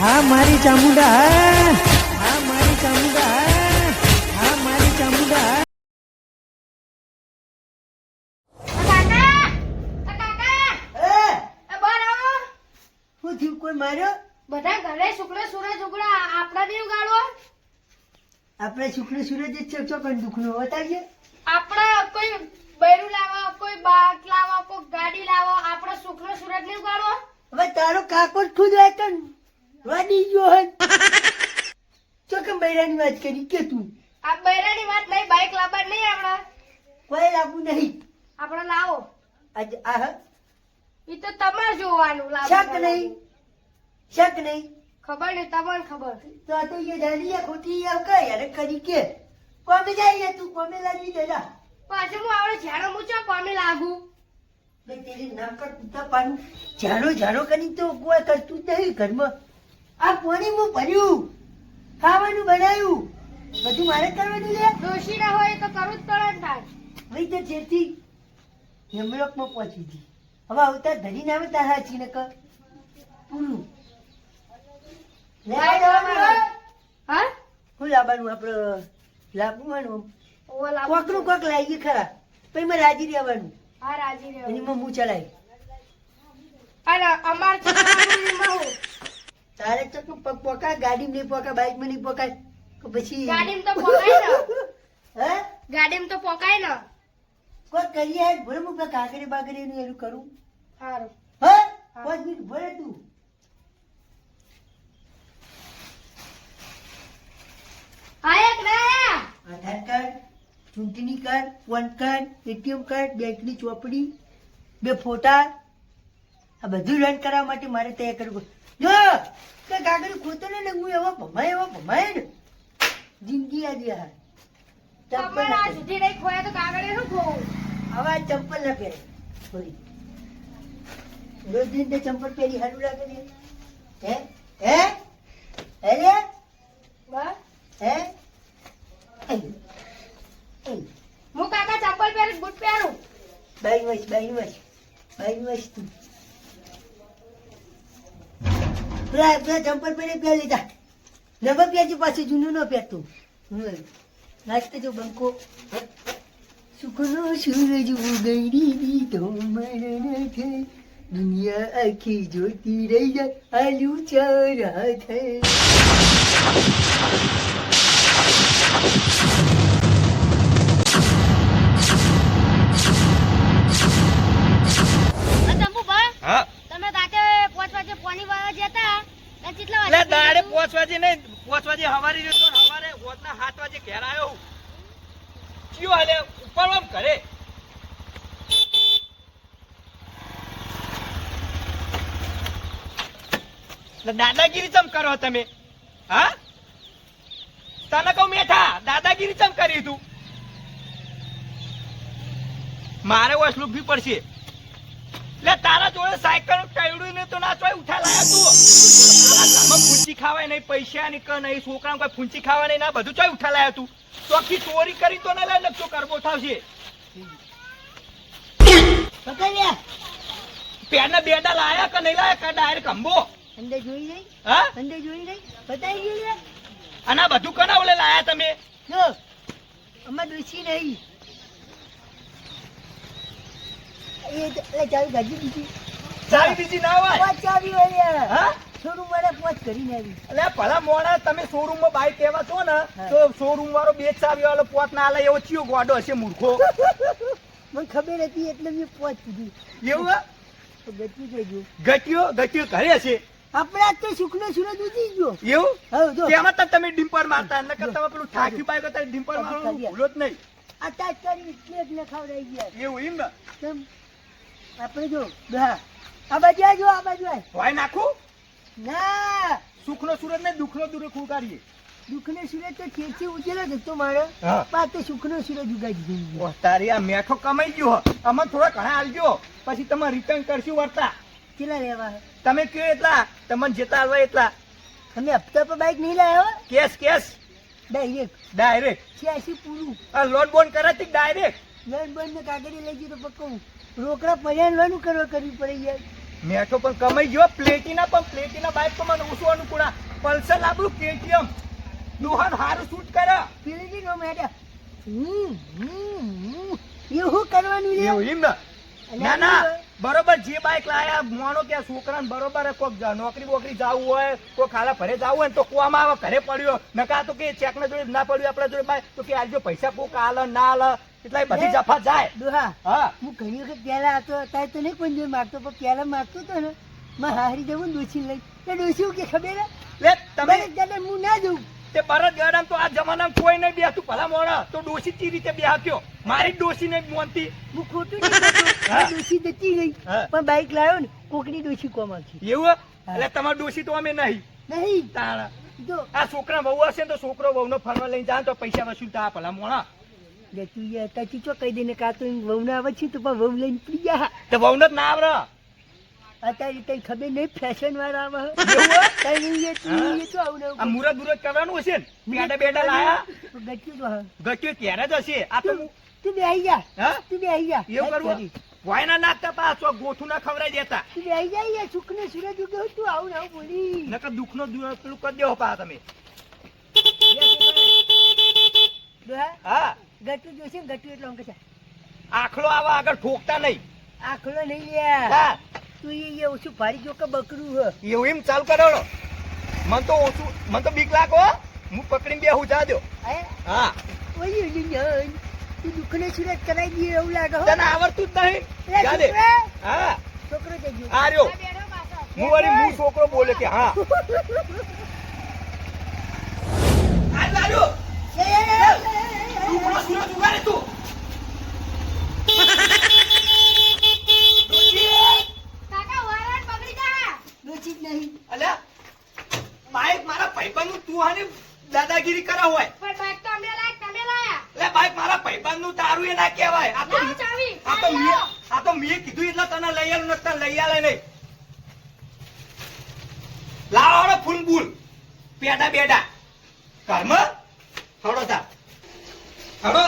હા મારી ચામુંડા હા. હા મારી ચામુંડા હા. હા મારી ચામુંડા હા. કાકા આ કાકા. એ, આ બહાર આવો શું થયું? કોઈ માર્યો? બધા ઘરે શુક્ર સૂરજ ઉગડા આપણા દેવ ગાળો આપણે શુક્ર સૂરજ જ છે ચોકન દુખનો બતાવીએ આપણા કોઈ બૈરું લાવો કોઈ બાક લાવો કોઈ ગાડી લાવો આપણો શુક્ર સૂરજ ને ઉગાડો હવે તારો કાકો જ ખુદ વાંચન વાડી ગયો તો કે બૈરાની વાત કરી કે તું? આ બૈરાની વાત નહીં બાઈક લાવવા નહીં આપણા. કોઈ લાવવું નહીં. આપણે લાવો. આજ આહ એ તો તમાર જોવાનું લાવો શક નહીં. શક નહીં. ખબર નહીં તમાર ખબર. તો તો એ જાડી ખોટી આવ કે યાર કરી કે. કોમે જાય તું કોમે લાવી દેલા પાછું હું આવડે ઝાડો મૂચો કોમે લાગુ. તેરી નામ કર તું પાનું ઝાડો ઝાડો કરી તો કોઈ કરતું નહીં ઘરમાં. આ પાણી હું ભર્યું. ખાવાનું બનાવ્યું. બધું મારે કરવાનું લે. દોષી ના હોય તો કરવું જ પડે ને તાર વહી તો જેથી યમલોકમાં પહોંચી હતી હવે અવતાર ધરીને આવે તારા હાચી ને કર પૂરું? હા? હું લાવવાનું આપણે લાવવાનું કોકનું કોક લાવીએ ખરા. પછી મેં રાજી રહેવાનું. હા રાજી રહેવાનું. એની હું ચલાવી અને અમાર તારે તો પગ પોકા ગાડી નહીં પોકા બાઈકમાં નહીં પોકાય તો પછી ગાડીમાં તો પોકાય ને. હે? ગાડીમાં તો પોકાય ને. કોઈ કરીએ ભલે હું કાકરી બાકરી નું એનું કરું. સારું હે? પાંચ મિનિટ ભલે તું. કે આધાર કાર્ડ ચૂંટણી card PAN card ATM card બેંકની ચોપડી બે ફોટા. આ બધું રન કરવા માટે મારે તૈયાર કરવું. જો કે કાગળ ખોતો ને ને હું એવો ભમાય એવો ભમાય ને. જિંદગી આજે હા ચંપલ આ. સુધી નહીં ખોયા તો કાગળે શું ખોવું? આવા ચંપલ ના પહેરે થોડી રોજ દિન ચંપલ પહેરી હારું લાગે ને હે? હે? હે રે બસ. હે? હે હે હું કાકા ચંપલ પહેરું બૂટ પહેરું? બાઈ વસ બાઈ વસ બાઈ વસ તું. પેલા પેલા ચંપલ પહેરી પહેરી લીધા. નવા પહેરજે પાછું જૂનું ન પહેરતું. નાચતો જો બંકો. સુખનો સૂરજ ઉગડી દીધો મરણ દુનિયા આખી જોતી રહી જાય. આલુ ચારા થઈ તો કેટલા એટલે દાડે પાંચ વાગે નહીં પાંચ વાગે હવારી જતો હવારે હોતના સાત વાગે ઘેર આવ્યો હું. હાલે ઉપર આમ ઘરે દાદાગીરી ચમ કરો તમે? હા? તને કહું મેઠા દાદાગીરી ચમ કરી તું? મારે વસલું બી પડશે. એટલે તારા જોડે સાયકલ ટયડું ને તો ના ચોય ઉઠા લાયા તું. આ ફૂંચી ખાવાય નહીં પૈસા ની ક નહીં છોકરા કોઈ ફૂંચી ખાવા નહીં ના બધું ચોય ઉઠા લાયા તું. ચોખ્ખી ચોરી કરી તો ના લે તો કરવો થાવશે. પેરના બેડા લાયા કે નહીં લાયા? કે ડાયરેક્ટ ખંભો અંદર જોઈ ગઈ હા? અંદર જોઈ ગઈ બતાવી ગઈ લે અને આ બધું કના ઓલે લાયા તમે? જો અમાર ડોસી નહીં. એ સુરજ એટલે ચાવી ગાજી દીધી ચાવી બીજી ના હોય? પાંચ ચાવી હોય હા? થોડું મારે પાંચ કરીને આવી. એટલે ભલા મોણા તમે શોરૂમમાં બાઈક લેવા છો ને તો શોરૂમ વાળો બે ચાવી વાળો પોત ના લે એવો ચિયો ગોડો હશે મૂર્ખો. મને ખબર હતી એટલે મેં પાંચ કીધી. એવું હે? તો ગતિ જજો ગટ્યો ગટ્યો ઘરે હશે? આપણે આજ તો સુખનો સૂરજ ઉજી ગયો. એવું? હવે જો. તેમાં તો તમે ડિમ્પર મારતા નકર તમે પેલું ઠાકી બાઈક હતા ડિમ્પર મારવાનું ભૂલો જ નહીં. આ તાજ કરી ને ગયા. એવું એમ ને? આપણે જો આ બાજુ આજો આ બાજુ આય. ભાઈ નાખું. ના. સુખનો સુરત ને દુઃખનો દુરે ખુગાડીએ દુઃખનો સૂરજ તો ખેંચી ઉજેલો જ મારે. પા તો સુખનો સૂરજ ઉગાડી દીધો ઓહ, તારી આ મેઠો કમાઈ ગયો. આમાં થોડા ઘણા આલજો. પછી તમે રિટર્ન કરશું વર્તા કેટલા લેવા? તમે કયો એટલા? તમને જેટલા આલવા એટલા. અમે હપ્તા પર બાઈક નહીં લાવ્યા કેશ કેશ ડાયરેક્ટ ડાયરેક્ટ છ્યાસી પૂરું. આ લોન બોન કરાતી ડાયરેક્ટ લોન બોન ને કાગળી લઈ જતો પક્કો રોકડા પડ્યા લોન કરવા કરવી પડી જાય. મેં મેઠો પણ કમાઈ ગયો પ્લેટીના પણ પ્લેટીના બાઈક તો મને ઓછું અનુકૂળ. પલ્સર આપણું કેટીએમ. દોહન હારું શૂટ કરે. પેલી નો મેડમ હમ હમ. એવું કરવાનું છે? એવું એમ ના? ના બરોબર જે બાઈક લાયા મોણો કે છોકરાને બરોબર હે, કોક નોકરી બોકરી જવું હોય કોઈ ખાલા ભરે જવું હોય ને તો કુવામાં આવે ઘરે પડ્યો. નકા તો કે ચેક ના જોડે ના પડ્યું આપણા જોડે બાઇક તો કે આજે પૈસા કોક આલ ના આલે એટલે બધી જફા જાય. ડોહા હા. હું ઘણી વખત પેલા હતો અત્યારે તો નહીં પંજો માગતો પણ પેલા માગતો તો ને માં હારી જવું ને ડોસી લઈ તે ડોસી કે ખબર લે તમે બરે હું ના જઉં. તે પરત ગાડામાં તો આ જમાનામાં કોઈ નહીં બેસતું ભલા મોણા તો ડોસી ચી રીતે બેહાત્યો મારી ડોસી ને મોનતી. હું ખોટું નહીં ડોસી જતી ગઈ પણ બાઈક લાવ્યો ને કોકની ડોસી કોમ હતી એવું એટલે તમારી ડોસી તો અમે નહીં. નહીં? તાણા. આ છોકરા વહુ હશે ને તો છોકરો વહુનો ફરવા લઈને જાય તો પૈસા વસૂલતા આ ભલા મોણા. લે તું તાચી ચો કહી દે કાં તો એમ વહુને આવે છે તો પણ વહુ લઈને પડી જા. તો વહુને જ ના આવડે. અત્યારે તઈ ખબર નહીં ફેશન વાળા આવે. હે. એવું હે? તઈ નહીં તું એ તો આવું આ મુરત મુરત કરવાનું હશે ને? બેડા બેડા લાયા? ગચ્યું તો હા. ત્યારે જ હશે. આ તો તું બે આવી જા. હા? તું બે આવી જા. એવું કરવું? વાયના નાખતા પાછો ગોઠું ના ખવડાવી દેતા. તું બે આવી જા યાર. સુખને સુરજ ઉગ્યો તું આવું ને આવું બોલી. નકર દુઃખનો દુ- પેલું કરી દેવો પા તમે. હા. ગટુ જોશે ગટુ એટલે અંક છે. આખલો આવા આગળ ઠોકતા નહીં. આખલો નહીં લ્યા. તું એ એ ઓછું ભારી જો કે બકરું હ. એવું એમ ચાલ કરો મન તો ઓછું મન તો બીક લાગો હું. પકડીને બેહું જા દો હા? ઓય ઓય. તું દુખને સુરત કરાઈ દે એવું લાગે હો. તને આવડતું જ નહીં. હા. છોકરો જજો આ આ બેડો હું વળી હું છોકરો બોલે કે હા. આ લાડુ મારા મારા ભાઈબંધનું તારું એ ના કહેવાય તો આ કીધું એટલે તને લઈ આલું નથી તને લઈ આલે નહીં લાવો ને ફૂલ બુલ. પેડા બેડા ઘરમાં? હડો તા. હડો.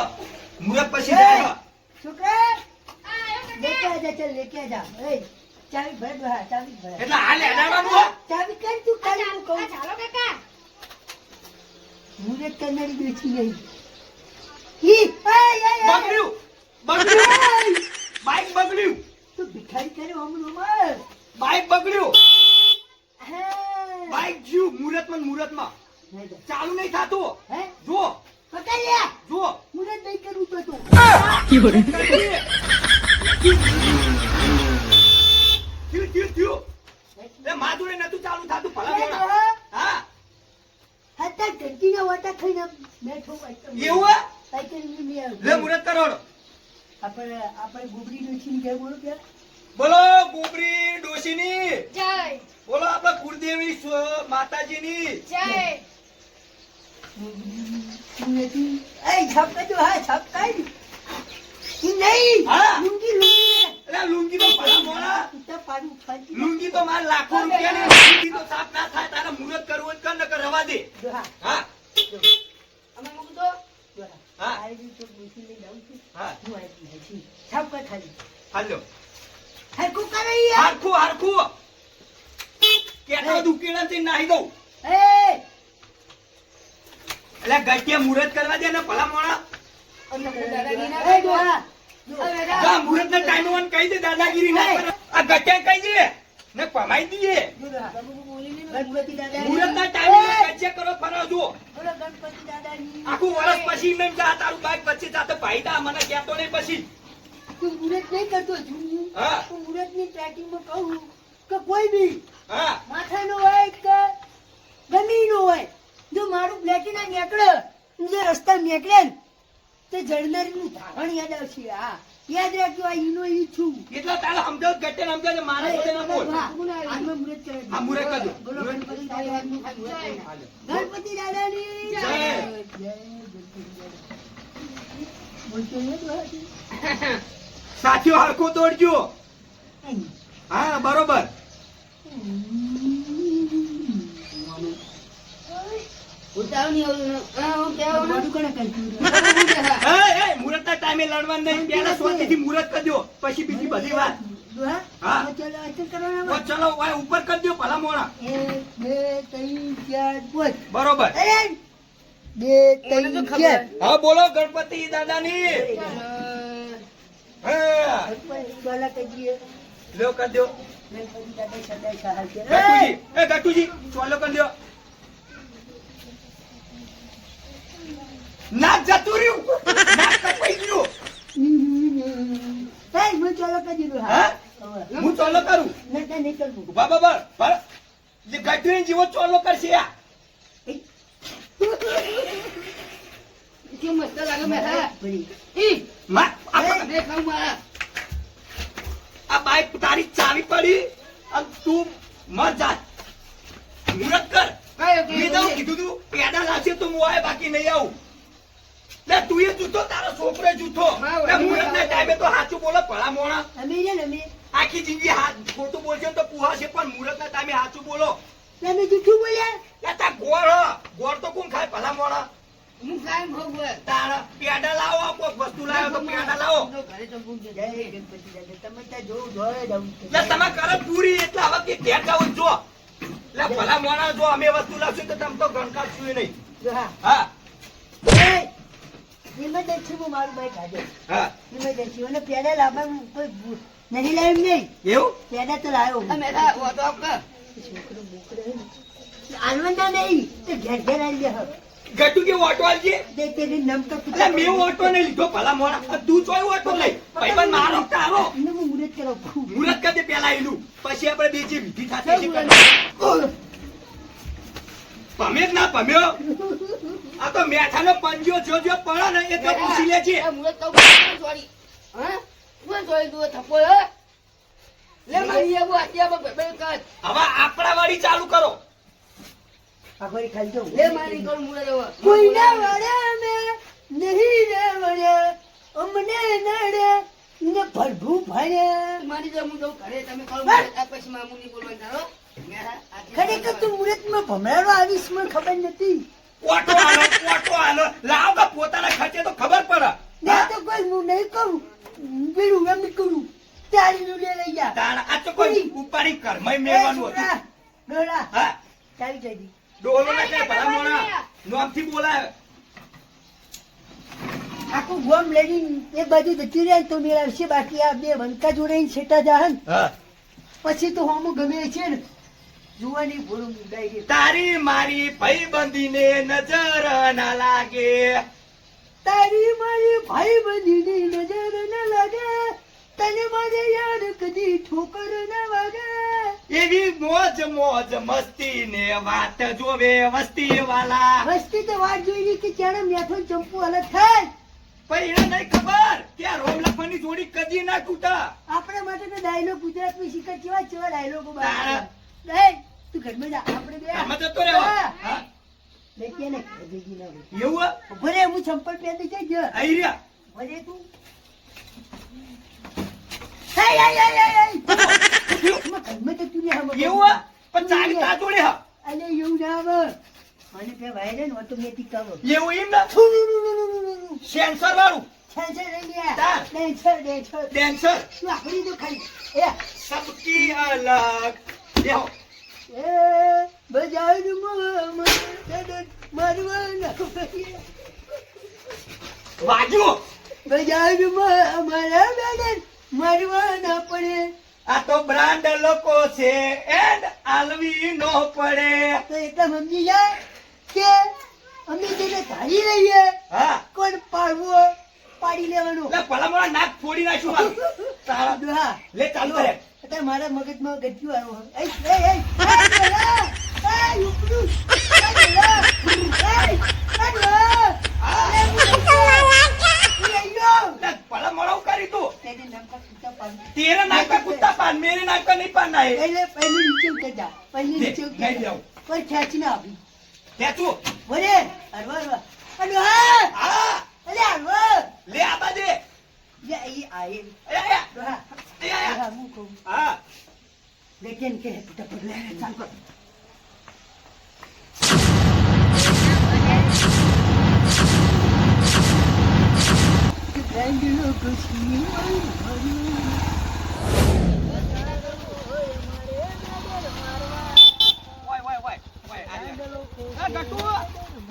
મુરત પછી! જાય. છોકરા આ લેકે કાકા. આજા ચાલ લેકે આજા. એ ચાવી ભર દો હા ચાવી ભર. એટલે હાલ એડાડવાનું હો. ચાવી કર તું આ કર હું કહું ચાલો કાકા. મુરત કરનારી બેઠી ગઈ. ઈ એ એ બગડ્યું બગડ્યું. બાઈક બગડ્યું. તું ભિખારી કરે હમણો ઉમર બાઈક બગડ્યું. બાઈક જીવ મુરત ને મુરતમાં ચાલુ નહીં થાતું. હે જો પકડ લે જો મુરત નહીં કરવું તો તું થયું થયું થયું એ માધુરે નતું ચાલુ થાતું ભલા એ મોણા ડોહા, હા. હતા ઘંટીના વાટા ખાઈને બેઠો એવું ની લે મુહૂર્ત કરોડો આપણે આપણે ડોશીની જય બોલો પેલા. બોલો ગોબરી ડોશીની. જય. બોલો આપણા કુળદેવી માતાજી માતાજીની. જય. ગુબડી. એ છાપકા જો હા છાપકાઈ. નહીં હા. લુંગી લુંગી એટલે લુંગી તો ભલા મોણા ઉતા પાડું ફાટી. લુંગી તો માર લાખો રૂપિયાની લુંગી તો સાફ ના થાય તારે મુહૂર્ત કરવું હોય તો કર રવા દે હા અમે મૂકી દો હા. આ તો ડોશી લઈને આવું છું. હા હું આવી ગઈ છું. છાપકા ખાલી. હાલો હરખું કરો યાર. હારખું હારખું કેટો દુકેડા થી નાહી દઉં એ! એટલે ગટિયા મુહૂર્ત કરવા દે ને ભલા મોણા ડોહા, જો. જા મુહૂર્ત ના ટાઈમ વન કહી દે દાદાગીરી ના આ ગટિયા કહી દે ને પમાઈ દઈએ જો ડોહા. ગણપતિ દાદાની. મુહૂર્ત ના ટાઈમ એ! કરો ફરો જો બોલો ગણપતિ દાદાની. આખું વર્ષ પછી મેં જા તારું બાઈક વચ્ચે જાતે ભાઈ દા મને કહેતો નહીં પછી તું મુરત નહીં કરતો હા તું ટ્રેકિંગમાં કહું કે કોઈ બી હા માથાનો હોય કે ગમીનો હોય જો મારું પ્લેટિના નીકળે જે રસ્તા નીકળે ને તે જળનરીનું ધારણ યાદ આવશે હા યાદ રાખજો આ ઈનો ઈ છું એટલે તાલ સમજાવ ગટે સમજાવ ને મારા જોડે ના બોલ હા, હાથમાં મુરત કરે. હા, મુરત કરજો. બોલો ગણપતિ દાદાની. ગણપતિ દાદાની જય. જય ગણપતિ દાદા. બોલતો નહીં તો હાથી. સાથીઓ હરખું દોડજો હા બરોબર મોઢું કોણે એ એ ના ટાઈમે લડવાનું નહીં. પેલા સ્વાતિથી મુહૂર્ત કરજો પછી બીજી બધી વાત. ડોહા, હા. તો ચલો અચલ કરવાના ઓ ચલો ઓય ઉપર કરી ભલા મોણા. બે ત્રણ ચાર પાંચ. બરોબર. બે ત્રણ ચાર. હા બોલો ગણપતિ દાદાની. હા. ચોલા કરી દો. ગણપતિ દાદા સદાય સહાય એ ગટુજી ચોલો કરી ના જતું રહ્યું. ના કપાઈ ગયું. હે હું ચોલો કરી દીધું હા. હું? ચોલો કરું. ના ના નહીં કરવું. બાબા બા પર ગટુજી જેવો ચોલો કરશે આ. કેમ મસ્ત લાગે મેં હા. ઈ માં આ બે ખાવ મારા. આ બાઈક તારી ચાવી પડી. અને તું મર જા. મુરત કર. કે તને કીધું તું પેડા લાવશે તો હું આય બાકી નહીં આવું. લે તું એ જૂઠો તારો છોકરો જૂઠો લે મુરત ના ટાઈમે તો સાચું બોલો ભલા મોણા. અમે ને અમે આખી જિંદગી હાથ ખોટું બોલશે તો પુહાશે પણ મુરત ના ટાઈમે સાચું બોલો. અમે જૂઠું બોલ્યા. લે તા ગોળ ગોળ તો કોણ ખાય ભલા મોણા? હું ખાય ખાવ તારા પેડા લાવો કોઈ વસ્તુ લાવો તો પેડા લાવો. ઘરે તો ભૂખ જય ગણપતિ દાદા તમે ત્યાં જો જોડે જવું. લે તમે કરે પૂરી એટલે હવે કે ઘેર જાવ જો. લે ભલા મોણા જો અમે વસ્તુ લાવશું તો તમે તો ગણકાર છું નહીં. હા. હા. એ, ઇમરજન્સીમાં મારું બાઈક હાજર. હા. ઇમરજન્સી અને પેડા લાવવાનું કોઈ નહીં લાવ્યું નહીં. એવું? પેડા તો લાવ્યો હું. આ મેં થા, ઓ તો આપ છોકરો બોકરો હે નહીં તે ઘેર ઘેર આવી જાય ગટુ કે ઓટો આલજે? તે તેની નમતો એટલે મેં ઓટો નહીં લીધો ભલા મોણા. તું ચોય ઓટો લઈ. ભાઈબંધ મારો તારો એને હું મુરત કરી પેલા એનું. પછી આપણે બે જે વિધિ થશે જ ના ભમ્યો? આ તો મેઠાનો પંજો જો જો પડે ને એ તો પૂછી લેજે હું તો કોણ છોડી? હા? કોણ છોડી દો થપો હે? લે મારી આબુ, આટલી આબુ, બે- બે કર. હવે આપડા વાળી ચાલુ કરો આ ઘડી ખાલી જાઉં. લે મારી કર મુરત હવે. કોઈના વડે મે નહીં રેવડ્યા, અમને નડે ને ભરભૂ ભરે મારી જો હું ઘરે, તમે મુરત, આ પછી મામુની બોલવા હા, આટલી ખરેખર તું મુરતમાં ભમરાડો આવીશ મને ખબર નથી ઓટો આલો ઓટો આલો. લાવ કે પોતાના ખર્ચે તો ખબર પડે. ને તો કોઈ હું નહીં કરું બીડું એમ કરું તારી નું લે લઈ જા. તાણ આ તો કોઈ ઉપાડી ઘરમાં મેવાનું હતું. ડોલા, હા? ચાલી જઈ દી. ડોલો ના કે ભલા મોણા નોમથી બોલાય. આખું ગોમ લઈને એક બાજુ જતી રહે તો મેળવશે. બાકી આ બે વનકા જોડે છેટા જાહન પછી તો હમું ગમે છે ને. જોવાની ભૂલું ગઈ. તારી મારી ભાઈબંધીને નજર ના લાગે. તારી મારી ભાઈ બંધીની નજર ન લાગે. તને મારે યાર કદી ઠોકર ના વાગે. એવી મોજ મોજ મસ્તી ને વાત જોવે વસ્તી વાલા વસ્તી તો વાત જોઈ કે મેઠો ને ચંપુ અલગ થાય? પણ એને નહીં ખબર કે આ રોમ લખવાની જોડી કદી ના તૂટા. આપણા માટે તો ડાયલોગ ગુજરાતની શીખર કેવા કેવા ડાયલોગો તારા. તું ઘરમાં જા. આપણે બે. આમાં જતો રહેવો. હા. બે કે ને ભેગી ના. એવું હે? ઊભો રે હું ચંપલ પહેરી જઈ જ. આઈ રહ્યા. વળે તું. હે હે હે હે ઘરમાં તો તું ને એવું પણ ચાલી જોડે હા. અલે એવું ના આવે. મને પે વાયરે ઓટોમેટિક કાવો એવું એમ ને? સેન્સર વાળું. છેછે રહી ગયા ડેન્સર ડેન્સર. ડેન્સર. તું આખરી તો ખાલી. એ. સબકી અલગ. દેહો એ બજારમાં અમારા બેડન પડે. આ તો બ્રાન્ડ લોકો છે એન્ડ આલવી નો પડે. તો એટલે સમજી જાય કે અમે જેને ધારી રહીએ હા. કોણ પાડવો પાડી લેવાનું. ભલા ભલામણ નાક ફોડી નાખ્યું. તારા હા. લે ચાલુ કરે. અત્યારે મારા મગજમાં ગજ્યું આવ્યું એ એ એ લો! એટલે ભલામણ આવું કરી તું તેને નમકા કૂટા પાડી. તેરે નાક પર કુત્તા પાન મેરે નાક પર નહીં પાડના હે પહેલે પહેલે નીચે ઉતર જા. પહેલે દે, लेकिन के डबल ले चल को बैंगलो खुशी होई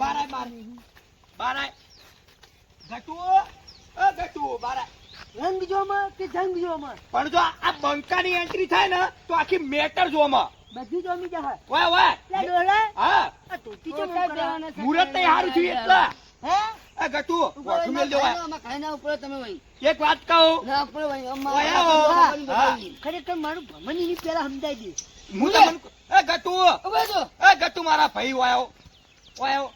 Barai, barai. Gatua. Ah, gatua, barai. જે આયે આયા. આયા. આય આય આય રંગ જોમાં કે જંગ જોમાં પણ જો આ બંકાની એન્ટ્રી થાય ને તો આખી મેટર જોમાં બધું જોમી જા લે ડોલા હા. આ? દેવાના છે. મુરત નહીં હારું એટલે. હે? આ ગટુ ઉપર મેલ દેવાય આમાં ખાઈને ઉપર તમે વહી. એક વાત કહું. ના, ઉપર વહી. અમ્મા. બધાની. ખરેખર મારું ભમની ની પેલા સમજાઈ દે. હું તમને એ ગટુ. એ ગટુ મારા ભાઈ વાયો વાયો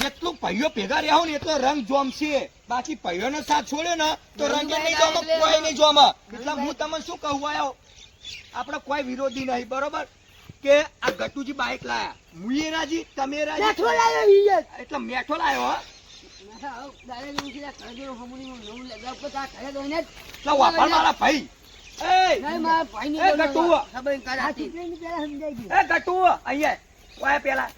જેટલું પૈયો ભેગા રહ્યા ને એટલો રંગ જોમશે બાકી ભાઈઓનો સાથ છોડ્યો ને તો રંગ નહીં જોમ કોઈ નહીં જોમ. એટલે હું તમને શું કહું આવ્યો આપણે કોઈ વિરોધી નહીં બરોબર? કે આ ગટુજી બાઈક લાયા. મુએ રાજી તમે રાજી? મેઠો લાયો એટલે મેઠો લાયો ના, મારા ભાઈ. એ ગટુ. એ અહીંયા. પેલા.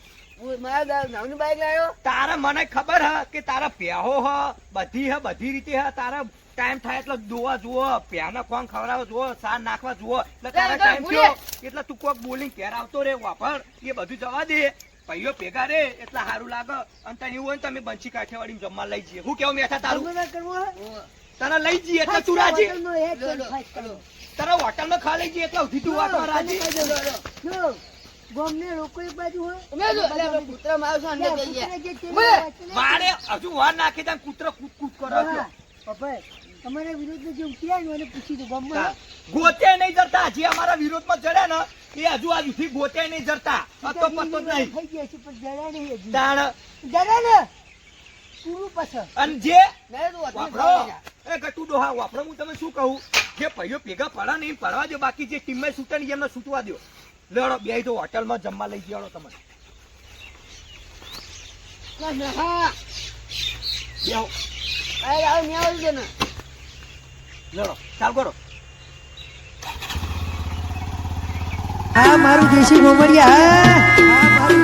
તારા મને ખબર હ કે તારા પ્યાહો હ બધી હ બધી રીતે હ. તારા ટાઈમ થાય એટલે દોવા જુઓ પ્યાના ખોંગ ખવડાવો જુઓ સાર નાખવા જુઓ. એટલે તારા ટાઈમ થયો. એટલે તું કોક બોલિંગ ઘેર આવતો રે વાપર. એ બધું જવા દે. પૈયો ભેગા રે એટલે સારું લાગે. અને તને એવું હોય તમે બંચી કાઠિયાવાડી જમવા લઈ જઈએ. હું કેવું મેઠા તારું? તને લઈ જઈએ એટલે તું રાજી? તારા હોટલ હોટલમાં ખા લઈ જઈએ એટલે સુધી તું રાજી? ગામને લોકો એક બાજુ હોય તમે જો, કૂતરા મારો છો, જે તે ઉભે. વાત ને- મારે હજુ વાર નાખી દે કૂતરો કૂદ કૂદ કરો છો. પપ્પા, તમારા વિરોધમાં જે ઉતર્યા ને એને પૂછી દો ગામમાં ગોતે નહીં જરતા. જે અમારા વિરોધમાં ચડ્યા ને એ હજુ આ સુધી ગોતે નહીં જરતા. પતો પતો નહીં. થઈ ગયા છે પણ જરા નહીં હજી. તાણ. જરા ને? પૂરું પાછળ. અને જે તું હાથમાં વાપરો. એ ગટુ ડોહા વાપરો હું તમે શું કહું? જે પહેલો ભેગા પડ્યા નહીં પડવા દો બાકી જે ટીમમાં છૂટે ને એમને છૂટવા દો લેડો બે તો હોટલમાં જમવા લઈ જવાનો તમે હા. કરો મારું દેશી ગોમડિયા